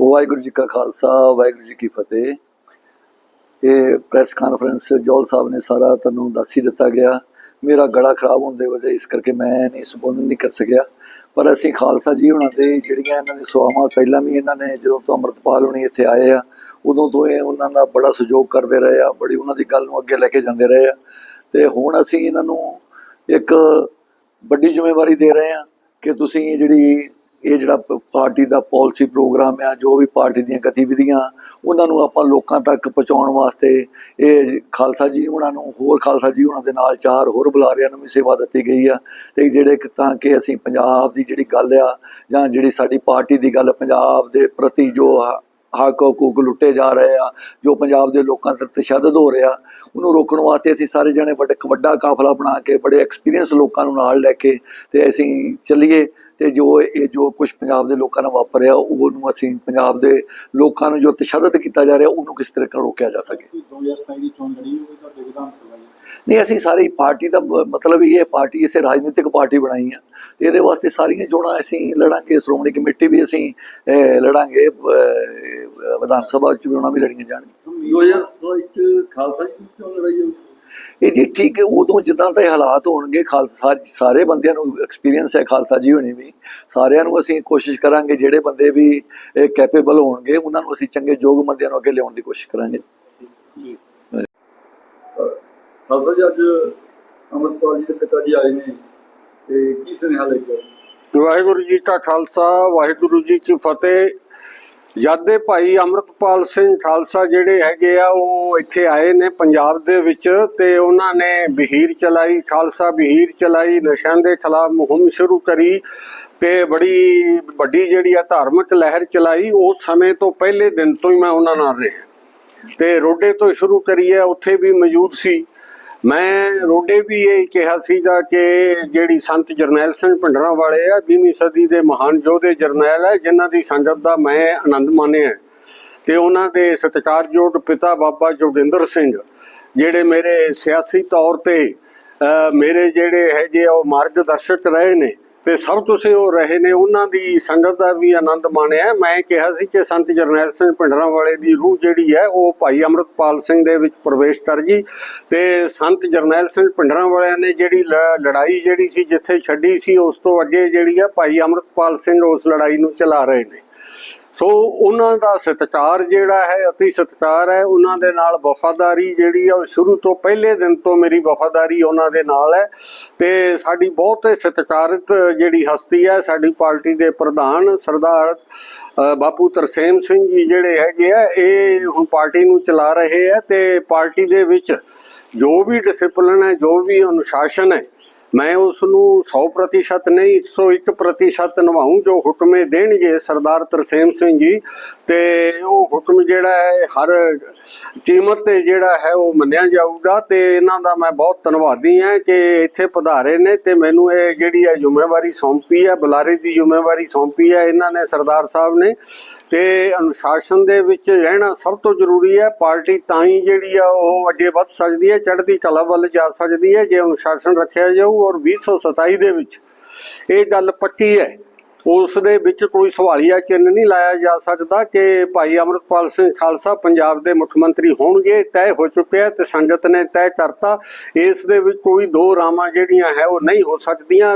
ਵਾਹਿਗੁਰੂ ਜੀ ਕਾ ਖਾਲਸਾ, ਵਾਹਿਗੁਰੂ ਜੀ ਕੀ ਫਤਿਹ। ਇਹ press conference ਜੋਲ ਸਾਹਿਬ ਨੇ ਸਾਰਾ ਤੁਹਾਨੂੰ ਦੱਸ ਹੀ ਦਿੱਤਾ ਗਿਆ। ਮੇਰਾ ਗਲਾ ਖਰਾਬ ਹੋਣ ਦੇ ਵਜ੍ਹਾ ਇਸ ਕਰਕੇ ਮੈਂ ਨਹੀਂ ਸੰਬੋਧਨ ਨਹੀਂ ਕਰ ਸਕਿਆ। ਪਰ ਅਸੀਂ ਖਾਲਸਾ ਜੀ ਉਹਨਾਂ ਦੇ ਜਿਹੜੀਆਂ ਇਹਨਾਂ ਦੇ ਸਵਾਵਾਂ ਪਹਿਲਾਂ ਵੀ ਇਹਨਾਂ ਨੇ ਜਦੋਂ ਤੋਂ ਅੰਮ੍ਰਿਤਪਾਲ ਹੁਣੀ ਇੱਥੇ ਆਏ ਆ, ਉਦੋਂ ਤੋਂ ਇਹ ਉਹਨਾਂ ਦਾ ਬੜਾ ਸਹਿਯੋਗ ਕਰਦੇ ਰਹੇ ਆ, ਬੜੀ ਉਹਨਾਂ ਦੀ ਗੱਲ ਨੂੰ ਅੱਗੇ ਲੈ ਕੇ ਜਾਂਦੇ ਰਹੇ ਆ। ਤੇ ਹੁਣ ਅਸੀਂ ਇਹਨਾਂ ਨੂੰ ਇੱਕ ਵੱਡੀ ਜ਼ਿੰਮੇਵਾਰੀ ਦੇ ਰਹੇ ਆ ਕਿ ਤੁਸੀਂ ਜਿਹੜੀ ਇਹ ਜਿਹੜਾ ਪ- ਪਾਰਟੀ ਦਾ ਪਾਲਿਸੀ ਪ੍ਰੋਗਰਾਮ ਆ, ਜੋ ਵੀ ਪਾਰਟੀ ਦੀਆਂ ਗਤੀਵਿਧੀਆਂ, ਉਹਨਾਂ ਨੂੰ ਆਪਾਂ ਲੋਕਾਂ ਤੱਕ ਪਹੁੰਚਾਉਣ ਵਾਸਤੇ ਇਹ ਖਾਲਸਾ ਜੀ ਉਹਨਾਂ ਨੂੰ, ਹੋਰ ਖਾਲਸਾ ਜੀ ਉਹਨਾਂ ਦੇ ਨਾਲ ਚਾਰ ਹੋਰ ਬੁਲਾਰਿਆਂ ਨੂੰ ਵੀ ਸੇਵਾ ਦਿੱਤੀ ਗਈ ਆ। ਤੇ ਜਿਹੜੇ ਤਾਂ ਕਿ ਅਸੀਂ ਪੰਜਾਬ ਦੀ ਜਿਹੜੀ ਗੱਲ ਆ, ਜਾਂ ਜਿਹੜੀ ਸਾਡੀ ਪਾਰਟੀ ਦੀ ਗੱਲ ਪੰਜਾਬ ਦੇ ਪ੍ਰਤੀ ਜੋ ਹ- ਹੱਕ ਹਕੂਕ ਲੁੱਟੇ ਜਾ ਰਹੇ ਆ, ਜੋ ਪੰਜਾਬ ਦੇ ਲੋਕਾਂ ਤੇ ਤਸ਼ੱਦਦ ਹੋ ਰਿਹਾ, ਉਹਨੂੰ ਰੋਕਣ ਵਾਸਤੇ ਅਸੀਂ ਸਾਰੇ ਜਣੇ ਵੱਡਾ ਇੱਕ ਵੱਡਾ ਕਾਫਲਾ ਬਣਾ ਕੇ, ਬੜੇ ਐਕਸਪੀਰੀਅੰਸ ਲੋਕਾਂ ਨੂੰ ਨਾਲ ਲੈ ਕੇ ਤੇ ਅਸੀਂ ਚੱਲੀਏ। ਤੇ ਜੋ ਇਹ ਜੋ ਕੁਝ ਪੰਜਾਬ ਦੇ ਲੋਕਾਂ ਨਾਲ ਵਾਪਰਿਆ ਉਹਨੂੰ ਅਸੀਂ ਪੰਜਾਬ ਦੇ ਲੋਕਾਂ ਨੂੰ ਜੋ ਤਸ਼ੱਦਦ ਕੀਤਾ ਜਾ ਰਿਹਾ ਉਹਨੂੰ ਕਿਸ ਤਰ੍ਹਾਂ ਰੋਕਿਆ ਜਾ ਸਕੇ? 2027 ਦੀ ਚੋਣ ਲੜੀ ਹੋਈ ਤੁਹਾਡੇ ਵਿਧਾਨ ਸਭਾ ਦੀ ਨਹੀਂ ਅਸੀਂ ਸਾਰੀ ਪਾਰਟੀ ਦਾ ਮਤਲਬ ਇਹ ਪਾਰਟੀ ਇਸੇ ਰਾਜਨੀਤਿਕ ਪਾਰਟੀ ਬਣਾਈ ਆ। ਤੇ ਇਹਦੇ ਵਾਸਤੇ ਸਾਰੀਆਂ ਚੋਣਾਂ ਅਸੀਂ ਲੜਾਂਗੇ ਸ਼੍ਰੋਮਣੀ ਕਮੇਟੀ ਵੀ ਅਸੀਂ ਲੜਾਂਗੇ ਵਿਧਾਨ ਸਭਾ ਚ ਵੀ ਉਹਨਾਂ ਵੀ ਲੜੀਆਂ ਜਾਣਗੀਆਂ। 2027 ਚ ਖਾਲਸਾ ਜੀ ਚੋਣ ਲੜਾਈ ਹੋਈ। ਇਹ ਜੀ ਠੀਕ ਹੈ ਉਦੋਂ ਜਿੱਦਾਂ ਦੇ ਹਾਲਾਤ ਹੋਣਗੇ ਖਾਲਸਾ ਸਾਰੇ ਬੰਦਿਆਂ ਨੂੰ ਐਕਸਪੀਰੀਅੰਸ ਹੈ ਖਾਲਸਾ ਜੀ ਹੋਣੀ ਵੀ। ਸਾਰਿਆਂ ਨੂੰ ਅਸੀਂ ਕੋਸ਼ਿਸ਼ ਕਰਾਂਗੇ ਜਿਹੜੇ ਬੰਦੇ ਵੀ ਕੈਪੇਬਲ ਹੋਣਗੇ ਉਹਨਾਂ ਨੂੰ ਅਸੀਂ ਚੰਗੇ ਯੋਗ ਬੰਦਿਆਂ ਨੂੰ ਅੱਗੇ ਲਿਆਉਣ ਦੀ ਕੋਸ਼ਿਸ਼ ਕਰਾਂਗੇ। ਖਾਲਸਾ ਜੀ ਅੱਜ ਅਮਰਪਾਲ ਜੀ ਦੇ ਪਿਤਾ ਜੀ ਆਏ ਨੇ ਤੇ ਕੀ ਸੁਨੇਹਾ ਲੈ ਕੇ ਆਏ? ਵਾਹਿਗੁਰੂ ਜੀ ਕਾ ਖਾਲਸਾ ਵਾਹਿਗੁਰੂ ਜੀ ਕੀ ਫਤਿਹ। ਜਦ ਦੇ ਭਾਈ ਅੰਮ੍ਰਿਤਪਾਲ ਸਿੰਘ ਖਾਲਸਾ ਜਿਹੜੇ ਹੈਗੇ ਆ, ਉਹ ਇੱਥੇ ਆਏ ਨੇ ਪੰਜਾਬ ਦੇ ਵਿੱਚ ਤੇ ਉਹਨਾਂ ਨੇ ਬਹੀਰ ਚਲਾਈ, ਖਾਲਸਾ ਬਹੀਰ ਚਲਾਈ, ਨਸ਼ਿਆਂ ਦੇ ਖਿਲਾਫ ਮੁਹਿੰਮ ਸ਼ੁਰੂ ਕਰੀ ਤੇ ਬੜੀ ਵੱਡੀ ਜਿਹੜੀ ਆ ਧਾਰਮਿਕ ਲਹਿਰ ਚਲਾਈ। ਉਸ ਸਮੇਂ ਤੋਂ ਪਹਿਲੇ ਦਿਨ ਤੋਂ ਹੀ ਮੈਂ ਉਹਨਾਂ ਨਾਲ ਰਿਹਾ। ਤੇ ਰੋਡੇ ਤੋਂ ਸ਼ੁਰੂ ਕਰੀ ਹੈ, ਉੱਥੇ ਵੀ ਮੌਜੂਦ ਸੀ। ਮੈਂ ਰੋਡੇ ਵੀ ਇਹ ਕਿਹਾ ਸੀਗਾ ਕਿ ਜਿਹੜੀ ਸੰਤ ਜਰਨੈਲ ਸਿੰਘ ਭਿੰਡਰਾਂ ਵਾਲੇ ਆ 20ਵੀਂ ਸਦੀ ਦੇ ਮਹਾਨ ਯੋਧੇ ਜਰਨੈਲ ਹੈ ਜਿਨ੍ਹਾਂ ਦੀ ਸੰਗਤ ਦਾ ਮੈਂ ਆਨੰਦ ਮਾਣਿਆ ਹੈ। ਤੇ ਉਹਨਾਂ ਦੇ ਸਤਿਕਾਰਯੋਗ ਪਿਤਾ ਬਾਬਾ ਜੋਗਿੰਦਰ ਸਿੰਘ, ਜਿਹੜੇ ਮੇਰੇ ਸਿਆਸੀ ਤੌਰ ਤੇ ਮੇਰੇ ਜਿਹੜੇ ਹੈਗੇ ਆ, ਉਹ ਮਾਰਗਦਰਸ਼ਕ ਰਹੇ ਨੇ ਤੇ ਸਭ ਤੁਸੀਂ ਉਹ ਰਹੇ ਨੇ, ਉਹਨਾਂ ਦੀ ਸੰਗਤ ਦਾ ਵੀ ਆਨੰਦ ਮਾਣਿਆ ਮੈਂ ਕਿਹਾ ਸੀ ਕਿ ਸੰਤ ਜਰਨੈਲ ਸਿੰਘ ਭਿੰਡਰਾਂ ਵਾਲੇ ਦੀ ਰੂਹ ਜਿਹੜੀ ਹੈ, ਉਹ ਭਾਈ ਅੰਮ੍ਰਿਤਪਾਲ ਸਿੰਘ ਦੇ ਵਿੱਚ ਪ੍ਰਵੇਸ਼ ਕਰ ਗਈ ਤੇ ਸੰਤ ਜਰਨੈਲ ਸਿੰਘ ਭਿੰਡਰਾਂ ਵਾਲਿਆਂ ਨੇ ਜਿਹੜੀ ਲ- ਲੜਾਈ ਜਿਹੜੀ ਸੀ, ਜਿੱਥੇ ਛੱਡੀ ਸੀ, ਉਸ ਤੋਂ ਅੱਗੇ ਜਿਹੜੀ ਆ ਭਾਈ ਅੰਮ੍ਰਿਤਪਾਲ ਸਿੰਘ ਉਸ ਲੜਾਈ ਨੂੰ ਚਲਾ ਰਹੇ ਨੇ। ਸੋ ਉਹਨਾਂ ਦਾ ਸਤਿਕਾਰ ਜਿਹੜਾ ਹੈ, ਅਤੀ ਸਤਿਕਾਰ ਹੈ, ਉਹਨਾਂ ਦੇ ਨਾਲ ਵਫਾਦਾਰੀ ਜਿਹੜੀ ਆ, ਉਹ ਸ਼ੁਰੂ ਤੋਂ ਪਹਿਲੇ ਦਿਨ ਤੋਂ ਮੇਰੀ ਵਫਾਦਾਰੀ ਉਹਨਾਂ ਦੇ ਨਾਲ ਹੈ। ਤੇ ਸਾਡੀ ਬਹੁਤ ਹੀ ਜਿਹੜੀ ਹਸਤੀ ਹੈ, ਸਾਡੀ ਪਾਰਟੀ ਦੇ ਪ੍ਰਧਾਨ ਸਰਦਾਰ ਬਾਪੂ ਤਰਸੇਮ ਸਿੰਘ ਜੀ ਜਿਹੜੇ ਹੈਗੇ ਆ, ਇਹ ਹੁਣ ਪਾਰਟੀ ਨੂੰ ਚਲਾ ਰਹੇ ਆ ਤੇ ਪਾਰਟੀ ਦੇ ਵਿੱਚ ਜੋ ਵੀ ਡਿਸਪਲਿਨ ਹੈ, ਜੋ ਵੀ ਅਨੁਸ਼ਾਸਨ ਹੈ ਮੈਂ ਉਸ ਨੂੰ 100% ਨਹੀਂ 101% ਨਿਭਾਉਂ ਜੋ ਹੁਕਮੇ ਦੇਣਗੇ ਸਰਦਾਰ ਤਰਸੇਮ ਸਿੰਘ ਜੀ। ਤੇ ਉਹ ਹੁਕਮ ਜਿਹੜਾ ਹੈ, ਹਰ ਕੀਮਤ ਤੇ ਜਿਹੜਾ ਹੈ, ਉਹ ਮੰਨਿਆ ਜਾਊਗਾ। ਤੇ ਇਹਨਾਂ ਦਾ ਮੈਂ ਬਹੁਤ ਧੰਨਵਾਦੀ ਹਾਂ ਕਿ ਇੱਥੇ ਪਧਾਰੇ ਨੇ ਤੇ ਮੈਨੂੰ ਇਹ ਜਿਹੜੀ ਹੈ ਜ਼ਿੰਮੇਵਾਰੀ ਸੌਂਪੀ ਹੈ, ਬੁਲਾਰੇ ਦੀ ਜ਼ਿੰਮੇਵਾਰੀ ਸੌਂਪੀ ਹੈ, ਇਹਨਾਂ ਨੇ ਸਰਦਾਰ ਸਾਹਿਬ ਨੇ। ਤੇ ਅਨੁਸ਼ਾਸਨ ਦੇ ਵਿੱਚ ਰਹਿਣਾ ਸਭ ਤੋਂ ਜ਼ਰੂਰੀ ਹੈ। ਪਾਰਟੀ ਤਾਂ ਹੀ ਜਿਹੜੀ ਆ, ਉਹ ਅੱਗੇ ਵੱਧ ਸਕਦੀ ਹੈ, ਚੜ੍ਹਦੀ ਕਲਾ ਵੱਲ ਜਾ ਸਕਦੀ ਹੈ, ਜੇ ਅਨੁਸ਼ਾਸਨ ਰੱਖਿਆ ਜਾਊ। ਔਰ 2027 ਦੇ ਵਿੱਚ ਇਹ ਗੱਲ ਪੱਕੀ ਹੈ। ਉਸ ਦੇ ਵਿੱਚ ਕੋਈ ਸਵਾਲੀਆ ਚਿੰਨ੍ਹ ਨਹੀਂ ਲਾਇਆ ਜਾ ਸਕਦਾ ਕਿ ਭਾਈ ਅਮਰਪਾਲ ਸਿੰਘ ਖਾਲਸਾ ਪੰਜਾਬ ਦੇ ਮੁੱਖ ਮੰਤਰੀ ਹੋਣਗੇ। ਤੈਅ ਹੋ ਚੁੱਕਿਆ ਤੇ ਸੰਗਤ ਨੇ ਤੈਅ ਕਰਤਾ। ਇਸ ਦੇ ਵਿੱਚ ਕੋਈ ਦੋ ਰਾਮਾਂ ਜਿਹੜੀਆਂ ਹੈ, ਉਹ ਨਹੀਂ ਹੋ ਸਕਦੀਆਂ।